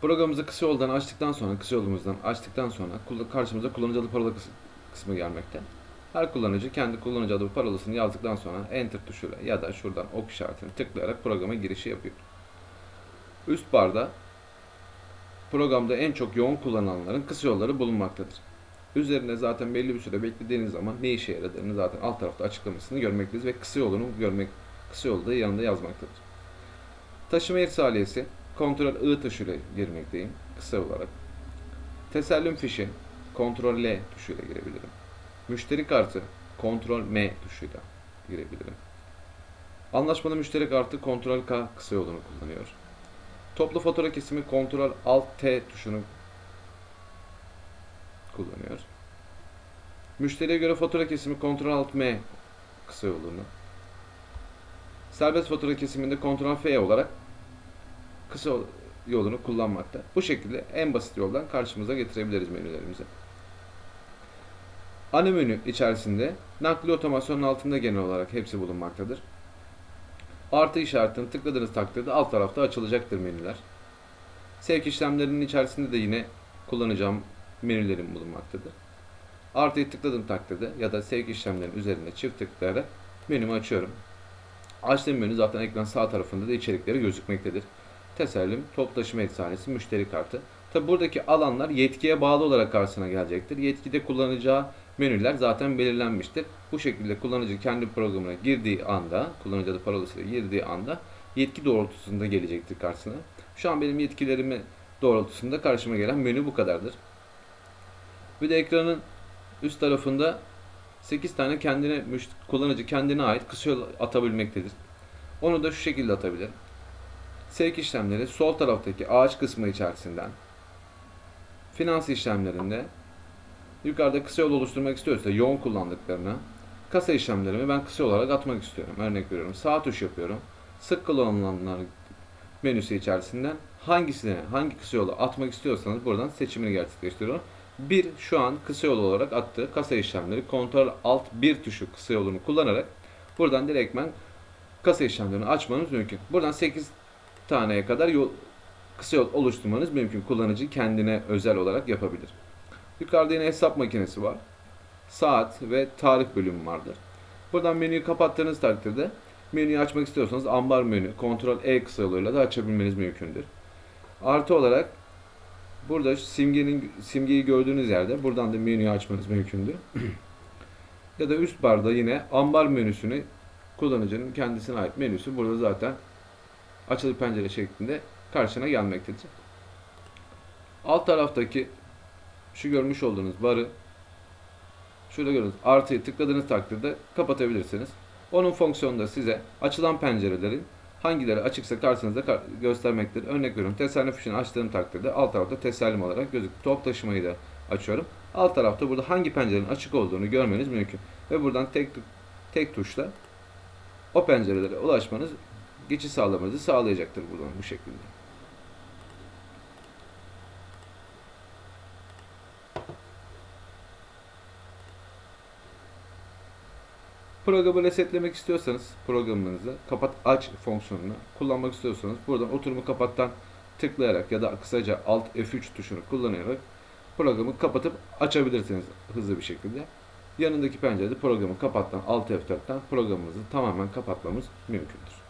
Programımızı kısa yoldan açtıktan sonra, kısa yolumuzdan açtıktan sonra karşımıza kullanıcı adı parola kıs- kısmı gelmekte. Her kullanıcı kendi kullanıcı adı parolasını yazdıktan sonra Enter tuşuyla ya da şuradan ok işaretini tıklayarak programa girişi yapıyor. Üst barda programda en çok yoğun kullanılanların kısa yolları bulunmaktadır. Üzerinde zaten belli bir süre beklediğiniz zaman ne işe yaradığını zaten alt tarafta açıklamasını görmekteyiz ve kısa yolunu görmek kısa yolu da yanında yazmaktadır. Taşıma irsaliyesi kontrol I tuşuyla girmekteyim kısa olarak. Tesellüm fişi kontrol L tuşuyla girebilirim. Müşteri kartı kontrol M tuşuyla girebilirim. Anlaşmalı müşteri kartı kontrol K kısa yolunu kullanıyor. Toplu fatura kesimi kontrol Alt T tuşunu kullanıyor. Müşteriye göre fatura kesimi kontrol Alt M kısa yolunu. Serbest fatura kesiminde kontrol F olarak kısa yolunu kullanmakta. Bu şekilde en basit yoldan karşımıza getirebiliriz menülerimizi. Ana menü içerisinde nakli otomasyonun altında genel olarak hepsi bulunmaktadır. Artı işaretini tıkladığınız takdirde alt tarafta açılacaktır menüler. Sevk işlemlerinin içerisinde de yine kullanacağım menülerim bulunmaktadır. Artıyı tıkladığım takdirde ya da sevk işlemlerinin üzerinde çift tıklayarak menümü açıyorum. Açtığım menü zaten ekran sağ tarafında da içerikleri gözükmektedir. Tesellüm, top eczanesi, müşteri kartı. Tabi buradaki alanlar yetkiye bağlı olarak karşısına gelecektir. Yetkide kullanacağı menüler zaten belirlenmiştir. Bu şekilde kullanıcı kendi programına girdiği anda, kullanıcı adı parolasıyla girdiği anda yetki doğrultusunda gelecektir karşısına. Şu an benim yetkilerimi doğrultusunda karşıma gelen menü bu kadardır. Bir de ekranın üst tarafında 8 tane kendine kullanıcı kendine ait kısa yol atabilmektedir. Onu da şu şekilde atabilir. Sevk işlemleri sol taraftaki ağaç kısmı içerisinden finans işlemlerinde yukarıda kısa yol oluşturmak istiyorsa yoğun kullandıklarına kasa işlemlerimi ben kısa olarak atmak istiyorum. Örnek veriyorum. Sağ tuş yapıyorum. Sık kullanılanlar menüsü içerisinden hangisine hangi kısa yolu atmak istiyorsanız buradan seçimini gerçekleştiriyorum. Bir şu an kısa yol olarak attığı kasa işlemleri kontrol alt bir tuşu kısa yolunu kullanarak buradan direktmen kasa işlemlerini açmanız mümkün. Buradan 8 taneye kadar yol, kısa yol oluşturmanız mümkün. Kullanıcı kendine özel olarak yapabilir. Yukarıda yine hesap makinesi var. Saat ve tarih bölümü vardır. Buradan menüyü kapattığınız takdirde menüyü açmak istiyorsanız ambar menü, kontrol E kısa yoluyla da açabilmeniz mümkündür. Artı olarak burada simgenin simgeyi gördüğünüz yerde buradan da menüyü açmanız mümkündür. ya da üst barda yine ambar menüsünü kullanıcının kendisine ait menüsü burada zaten açılı pencere şeklinde karşına gelmektedir. Alt taraftaki şu görmüş olduğunuz barı şurada gördüğünüz artıyı tıkladığınız takdirde kapatabilirsiniz. Onun fonksiyonu da size açılan pencerelerin hangileri açıksa karşınızda kar- göstermektedir. Örnek veriyorum teselli fişini açtığım takdirde alt tarafta tesellim olarak gözükür. Top taşımayı da açıyorum. Alt tarafta burada hangi pencerenin açık olduğunu görmeniz mümkün. Ve buradan tek tek tuşla o pencerelere ulaşmanız geçiş sağlamanızı sağlayacaktır buradan bu şekilde. Programı resetlemek istiyorsanız programınızı kapat aç fonksiyonunu kullanmak istiyorsanız buradan oturumu kapattan tıklayarak ya da kısaca Alt F3 tuşunu kullanarak programı kapatıp açabilirsiniz hızlı bir şekilde. Yanındaki pencerede programı kapattan Alt F4'ten programımızı tamamen kapatmamız mümkündür.